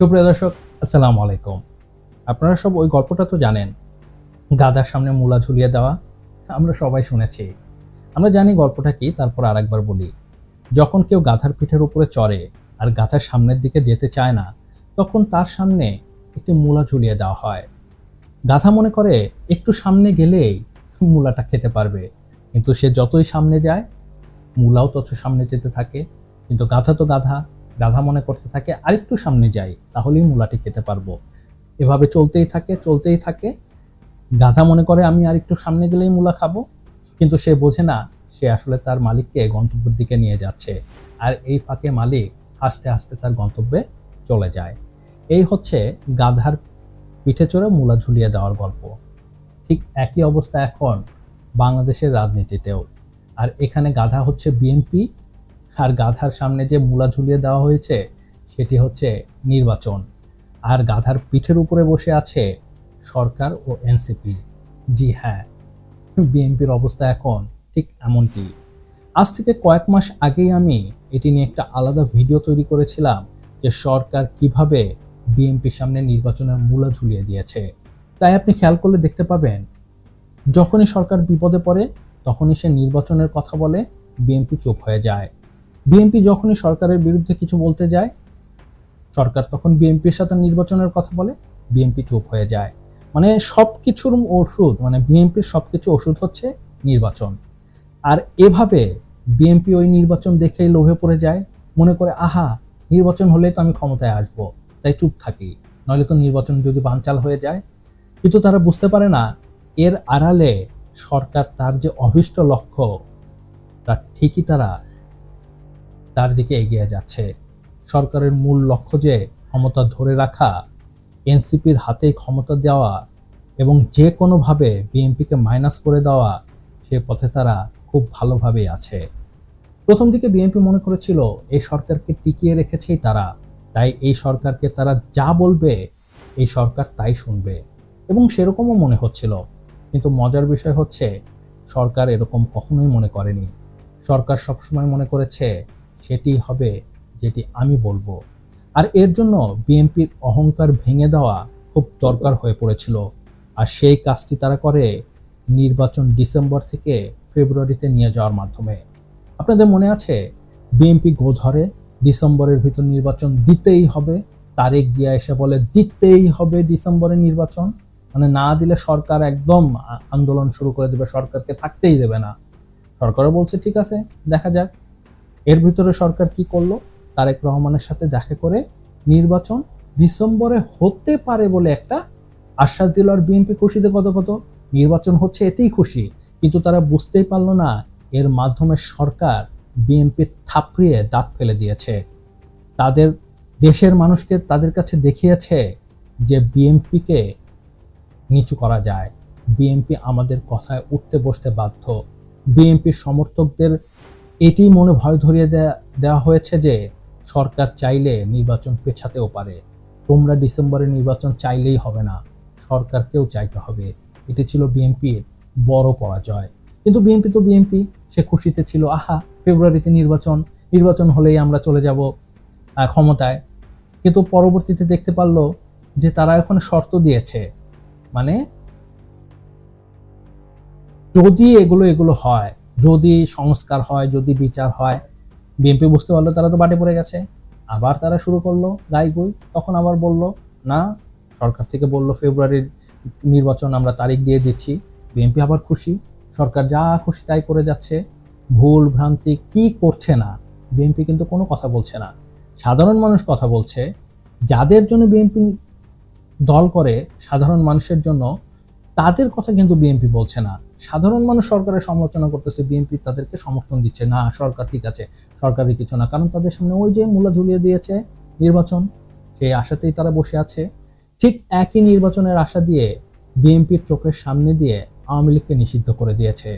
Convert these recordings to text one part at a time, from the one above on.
সুপ্রিয় দর্শক, আসসালামু আলাইকুম। আপনারা সব ওই গল্পটা তো জানেন। গাদার সামনে মূলা ঝুলিয়ে দেওয়া, আমরা সবাই শুনেছি। আমরা জানি গল্পটা কি, তারপর আরেকবার বলি। যখন কেউ গাধার পিঠের উপরে চড়ে আর গাধার সামনের দিকে যেতে চায় না, তখন তার সামনে একটি মূলা ঝুলিয়ে দেওয়া হয়। গাধা মনে করে, একটু সামনে গেলেই মূলাটা খেতে পারবে। কিন্তু সে যতই সামনে যায়, মূলাও তত সামনে যেতে থাকে। কিন্তু গাধা তো গাধা গাধা মনে করতে থাকে, আরেকটু সামনে যাই, তাহলেই মূলাটি খেতে পারব। এভাবে চলতেই থাকে চলতেই থাকে। গাধা মনে করে আমি আরেকটু সামনে গেলেই মূলা খাব, কিন্তু সে বোঝে না, সে আসলে তার মালিককে গন্তব্যের দিকে নিয়ে যাচ্ছে। আর এই ফাঁকে মালিক হাসতে হাসতে তার গন্তব্যে চলে যায়। এই হচ্ছে গাধার পিঠে চড়ে মূলা ঝুলিয়ে দেওয়ার গল্প। ঠিক একই অবস্থা এখন বাংলাদেশের রাজনীতিতেও। আর এখানে গাধা হচ্ছে বিএনপি আর গাধার সামনে যে মূলা ঝুলিয়ে দেওয়া হয়েছে, সেটি হচ্ছে নির্বাচন। আর গাধার পিঠের উপরে বসে আছে সরকার ও এনসিপি। জি হ্যাঁ বিএনপির অবস্থা এখন ঠিক এমনটি। আজ থেকে কয়েক মাস আগেই আমি এটি নিয়ে একটা আলাদা ভিডিও তৈরি করেছিলাম যে সরকার কীভাবে বিএনপির সামনে নির্বাচনের মূলা ঝুলিয়ে দিয়েছে। তাই আপনি খেয়াল করলে দেখতে পাবেন, যখনই সরকার বিপদে পড়ে, তখনই সে নির্বাচনের কথা বলে বিএনপি চুপ হয়ে যায়। বিএনপি যখনই সরকারের বিরুদ্ধে কিছু বলতে যায়, সরকার তখন বিএনপির সাথে নির্বাচনের কথা বলে, বিএনপি চুপ হয়ে যায়। মানে সব কিছুর ওষুধ মানে বিএনপির সব কিছু ওষুধ হচ্ছে নির্বাচন। আর এভাবে বিএনপি ওই নির্বাচন দেখেই লোভে পড়ে যায়, মনে করে, আহা, নির্বাচন হলে তো আমি ক্ষমতায় আসব, তাই চুপ থাকি। নইলে তো নির্বাচন যদি বানচাল হয়ে যায়। কিন্তু তারা বুঝতে পারে না, এর আড়ালে সরকার তার যে অভিষ্ট লক্ষ্য তার ঠিকই তারা তার দিকে এগিয়ে যাচ্ছে। সরকারের মূল লক্ষ্য যে ক্ষমতা ধরে রাখা, এনসিপির হাতে ক্ষমতা দেওয়া এবং যে কোনোভাবে বিএনপিকে মাইনাস করে দেওয়া, সে পথে তারা খুব ভালোভাবেই আছে। প্রথম দিকে বিএনপি মনে করেছিল, এই সরকারকে টিকিয়ে রেখেছেই তারা। তাই এই সরকারকে তারা যা বলবে, এই সরকার তাই শুনবে। এবং সেরকমও মনে হচ্ছিল। কিন্তু মজার বিষয় হচ্ছে, সরকার এরকম কখনোই মনে করেনি। সরকার সবসময় মনে করেছে সেটি হবে যেটি আমি বলব। আর এর জন্য বিএনপির অহংকার ভেঙে দেওয়া খুব দরকার হয়ে পড়েছিল। আর সেই কাজটি তারা করে নির্বাচন ডিসেম্বর থেকে ফেব্রুয়ারিতে নিয়ে যাওয়ার মাধ্যমে। আপনাদের মনে আছে, বিএনপি গো ধরে ডিসেম্বরের ভিতর নির্বাচন দিতেই হবে, তারেক গিয়া এসে বলে দিতেই হবে ডিসেম্বরে নির্বাচন? মানে না দিলে সরকার একদম আন্দোলন শুরু করে দেবে, সরকারকে থাকতেই দেবে না। সরকারও বলছে, ঠিক আছে, দেখা যাক। এর ভিতরে সরকার কি করল? তারেক রহমানের সাথে দেখা করে নির্বাচন ডিসেম্বরে হতে পারে বলে একটা আশ্বাস দিল আর বিএনপি খুশিতে কত কত? নির্বাচন হচ্ছে এতেই খুশি। কিন্তু তারা বুঝতেই পারল না, এর মাধ্যমে সরকার বিএনপি থাপড়িয়ে দাঁত ফেলে দিয়েছে। তাদের দেশের মানুষকে তাদের কাছে দেখিয়েছে যে বিএনপিকে নিচু করা যায়। বিএনপি আমাদের কথায় উঠতে বসতে বাধ্য। বিএনপির সমর্থকদের এটি মনে ভয় ধরিয়ে দেওয়া হয়েছে যে সরকার চাইলে নির্বাচন পেছাতেও পারে। তোমরা ডিসেম্বরে নির্বাচন চাইলেই হবে না। সরকারকেও চাইতে হবে। এটি ছিল বিএনপির বড় পরাজয়। কিন্তু বিএনপি তো বিএনপি। সে খুশিতে ছিল, আহা, ফেব্রুয়ারিতে নির্বাচন। নির্বাচন হলেই আমরা চলে যাব ক্ষমতায়। কিন্তু পরবর্তীতে দেখতে পারল যে তারা এখন শর্ত দিয়েছে। মানে যদি এগুলো এগুলো হয় যদি সংস্কার হয়, যদি বিচার হয়, বিএনপি বুঝতে পারল তারা তো বাটে পড়ে গেছে। আবার তারা শুরু করল গাই গুই তখন আবার বলল, না, সরকার থেকে বলল ফেব্রুয়ারির নির্বাচন আমরা তারিখ দিয়ে দিচ্ছি। বিএনপি আবার খুশি, সরকার যা খুশি তাই করে যাচ্ছে। ভুল ভ্রান্তি কি করছে না, বিএনপি কিন্তু কোনো কথা বলছে না। সাধারণ মানুষ কথা বলছে, যাদের জন্য বিএনপি দল করে, সাধারণ মানুষের জন্য, তাদের কথা কিন্তু বিএনপি বলছে না। সাধারণ মানুষ সরকারের সমালোচনা করতেছে, বিএনপি তাদেরকে সমর্থন দিচ্ছে। না, সরকার ঠিক আছে সরকারি কিছু না, কারণ তাদের সামনে ওই যে মূলা ঝুলিয়ে দিয়েছে নির্বাচন, সেই আশাতেই তারা বসে আছে। ঠিক একই নির্বাচনের আশা দিয়ে বিএনপির চোখের সামনে দিয়ে আওয়ামী লীগকে নিষিদ্ধ করে দিয়েছে।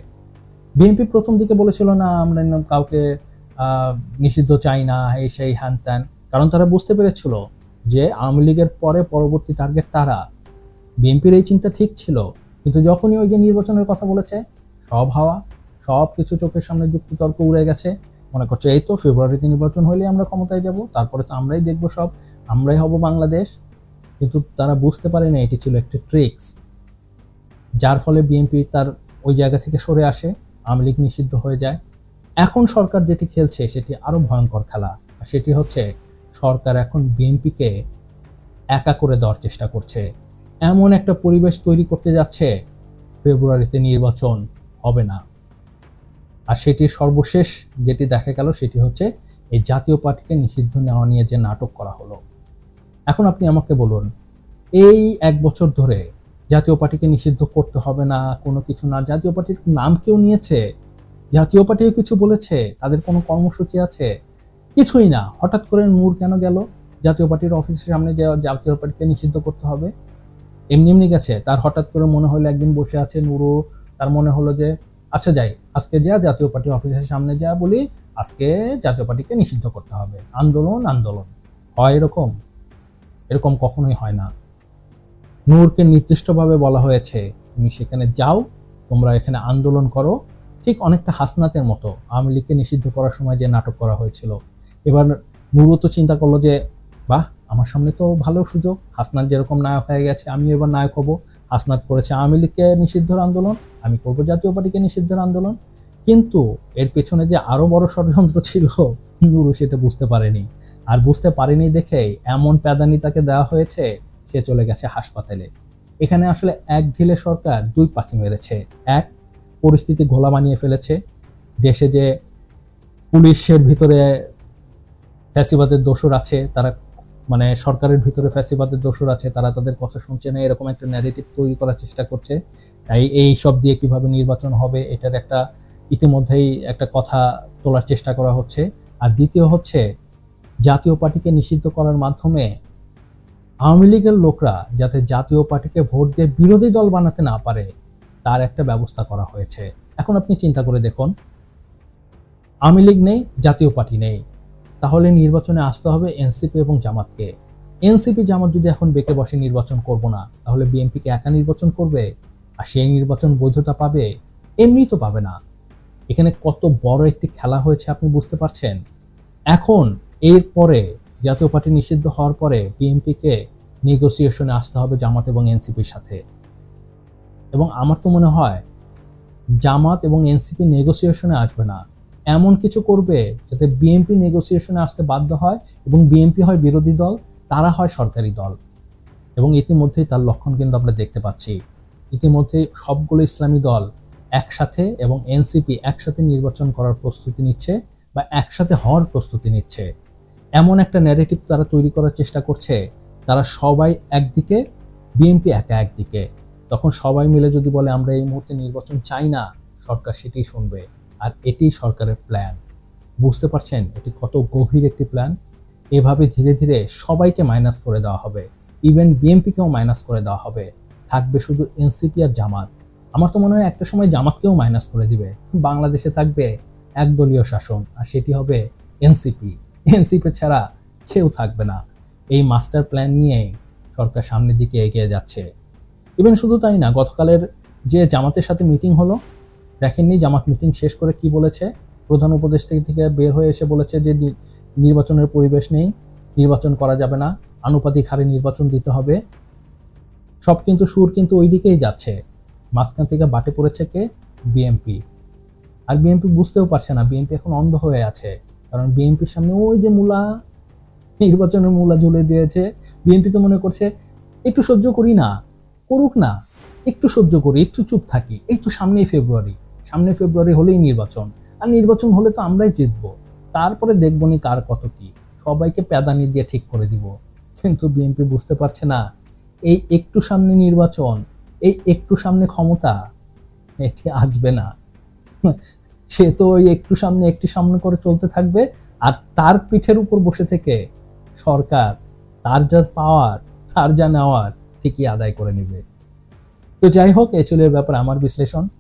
বিএনপি প্রথম দিকে বলেছিল, না, আমরা কাউকে নিষিদ্ধ চাই না, এই সেই হ্যান ত্যান। কারণ তারা বুঝতে পেরেছিল যে আওয়ামী লীগের পরে পরবর্তী টার্গেট তারা। বিএনপির এই চিন্তা ঠিক ছিল কিন্তু যখনই ওই যে নির্বাচনের কথা বলেছে, সব হাওয়া সব কিছু চোখের সামনে যুক্তিতর্ক উড়ে গেছে। মনে করছে এই তো ফেব্রুয়ারিতে নির্বাচন হলে আমরা ক্ষমতায় যাব, তারপরে তো আমরাই দেখব সব, আমরাই হব বাংলাদেশ। কিন্তু তারা বুঝতে পারে না এটি ছিল একটি ট্রিক্স, যার ফলে বিএনপি তার ওই জায়গা থেকে সরে আসে, আওয়ামী লীগ নিষিদ্ধ হয়ে যায়। এখন সরকার যেটি খেলছে, সেটি আরও ভয়ঙ্কর খেলা, আর সেটি হচ্ছে সরকার এখন বিএনপিকে একা করে দেওয়ার চেষ্টা করছে। এমন একটা পরিবেশ তৈরি করতে যাচ্ছে, ফেব্রুয়ারিতে নির্বাচন হবে না। আর সেটির সর্বশেষ যেটি দেখা গেল সেটি হচ্ছে, এই জাতীয় পার্টিকে নিষিদ্ধ নেওয়া নিয়ে যে নাটক করা হলো। এখন আপনি আমাকে বলুন, এই এক বছর ধরে জাতীয় পার্টিকে নিষিদ্ধ করতে হবে না, কোনো কিছু না, জাতীয় পার্টির নাম কেউ নিয়েছে? জাতীয় পার্টিও কিছু বলেছে? তাদের কোনো কর্মসূচি আছে? কিছুই না। হঠাৎ করে নূর কেন গেল? জাতীয় পার্টির অফিসের সামনে যে জাতীয় পার্টিকে নিষিদ্ধ করতে হবে? এমনি এমনি গেছে। তার হঠাৎ করে মনে হলো একদিন বসে আছে নুরু। তার মনে হলো যে আচ্ছা যাই, আজকে যা জাতীয় পার্টি অফিসের সামনে যা বলি, আজকে জাতীয় পার্টিকে নিষিদ্ধ করতে হবে। আন্দোলন আন্দোলন। হয় এরকম? এরকম কখনোই হয় না। নূরকে নির্দিষ্টভাবে বলা হয়েছে, তুমি সেখানে যাও, তোমরা এখানে আন্দোলন করো। ঠিক অনেকটা হাসনাতের মতো আওয়ামী লীগকে নিষিদ্ধ করার সময় যে নাটক করা হয়েছিল। এবার নুরু তো চিন্তা করল যে, বাহ আমার সামনে তো ভালো সুযোগ। হাসনাত যেরকম নায়ক হয়ে গেছে, আমিও এবার নায়ক হব। হাসনাত করেছে আওয়ামী লীগকে নিষিদ্ধের আন্দোলন, আমি করব জাতীয় পার্টিকে নিষিদ্ধের আন্দোলন। কিন্তু এর পেছনে যে আরও বড় ষড়যন্ত্র ছিল, নুরু সেটা বুঝতে পারেনি। আর বুঝতে পারেনি দেখে এমন প্যাদানি তাকে দেওয়া হয়েছে, সে চলে গেছে হাসপাতালে। এখানে আসলে এক ঢিলে সরকার দুই পাখি মেরেছে। এক, পরিস্থিতি ঘোলা বানিয়ে ফেলেছে। দেশে যে পুলিশের ভিতরে ফ্যাসিবাদের দোষর আছে, তারা মানে সরকারের ভিতরে ফ্যাসিবাদের দোষর আছে, তারা তাদের কথা শুনছে না, এরকম একটা ন্যারেটিভ তৈরি করার চেষ্টা করছে। তাই এই সব দিয়ে কীভাবে নির্বাচন হবে, এটার একটা ইতিমধ্যেই একটা কথা তোলার চেষ্টা করা হচ্ছে। আর দ্বিতীয় হচ্ছে, জাতীয় পার্টিকে নিষিদ্ধ করার মাধ্যমে আওয়ামী লীগের লোকরা যাতে জাতীয় পার্টিকে ভোট দিয়ে বিরোধী দল বানাতে না পারে, তার একটা ব্যবস্থা করা হয়েছে। এখন আপনি চিন্তা করে দেখুন, আওয়ামী লীগ নেই, জাতীয় পার্টি নেই। তাহলে নির্বাচনে আসতে হবে এনসিপি এবং জামাতকে। এনসিপি জামাত যদি এখন বেঁকে বসে নির্বাচন করব না, তাহলে বিএনপিকে একা নির্বাচন করবে আর সেই নির্বাচন বৈধতা পাবে, এমনি তো পাবে না। এখানে কত বড় একটি খেলা হয়েছে আপনি বুঝতে পারছেন? এখন এর পরে জাতীয় পার্টি নিষিদ্ধ হওয়ার পরে বিএনপিকে নেগোসিয়েশনে আসতে হবে জামাত এবং এনসিপির সাথে। এবং আমার তো মনে হয়, জামাত এবং এনসিপি নেগোসিয়েশনে আসবে না। এমন কিছু করবে যাতে বিএনপি নেগোসিয়েশনে আসতে বাধ্য হয় এবং বিএনপি হয় বিরোধী দল, তারা হয় সরকারি দল। এবং ইতিমধ্যেই তার লক্ষণ কিন্তু আমরা দেখতে পাচ্ছি। ইতিমধ্যেই সবগুলো ইসলামী দল একসাথে এবং এনসিপি একসাথে নির্বাচন করার প্রস্তুতি নিচ্ছে বা একসাথে হওয়ার প্রস্তুতি নিচ্ছে। এমন একটা ন্যারেটিভ তারা তৈরি করার চেষ্টা করছে। তারা সবাই একদিকে বিএনপি একা একদিকে। তখন সবাই মিলে যদি বলে, আমরা এই মুহূর্তে নির্বাচন চাই না, সরকার সেটাই শুনবে। আর এটি সরকারের প্ল্যান বুঝতে পারছেন? এটি কত গভীর একটি প্ল্যান এভাবে ধীরে ধীরে সবাইকে মাইনাস করে দেওয়া হবে। ইভেন বিএনপিকেও মাইনাস করে দেওয়া হবে। থাকবে শুধু এনসিপি আর জামাত। আমার তো মনে হয় একটা সময় জামাতকেও মাইনাস করে দিবে। বাংলাদেশে থাকবে একদলীয় শাসন, আর সেটি হবে এনসিপি এনসিপি ছাড়া কেউ থাকবে না। এই মাস্টার প্ল্যান নিয়ে সরকার সামনের দিকে এগিয়ে যাচ্ছে। ইভেন শুধু তাই না, গতকালের যে জামাতের সাথে মিটিং হলো দেখেননি, জামাত মিটিং শেষ করে কি বলেছে? প্রধান উপদেষ্টা থেকে বের হয়ে এসে বলেছে যে নির্বাচনের পরিবেশ নেই, নির্বাচন করা যাবে না, আনুপাতিক হারে নির্বাচন দিতে হবে। সব কিন্তু সুর কিন্তু ওই দিকেই যাচ্ছে। মাঝখান থেকে বাটে পড়েছে কে? বিএমপি আর বিএনপি বুঝতেও পারছে না, বিএনপি এখন অন্ধ হয়ে আছে। কারণ বিএনপির সামনে ওই যে মূলা, নির্বাচনের মূলা ঝুলে দিয়েছে। বিএনপি তো মনে করছে, একটু সহ্য করি না, করুক না, একটু সহ্য করি, একটু চুপ থাকি। এই তো সামনেই ফেব্রুয়ারি। সামনে ফেব্রুয়ারি হলেই নির্বাচন। আর নির্বাচন হলে তো আমরাই জিতবো। তারপরে দেখব নি কার কত কি। সবাইকে প্যাদানি দিয়ে ঠিক করে দিব। কিন্তু বিএনপি বুঝতে পারছে না, এই একটু সামনে নির্বাচন, এই একটু সামনে ক্ষমতা, এটি আসবে না। সে তো ওই একটু সামনে একটু সামনে করে চলতে থাকবে, আর তার পিঠের উপর বসে থেকে সরকার, তার যা পাওয়ার, তার যা নেওয়ার, ঠিকই আদায় করে নেবে। তো যাই হোক, এ ব্যাপারে আমার বিশ্লেষণ।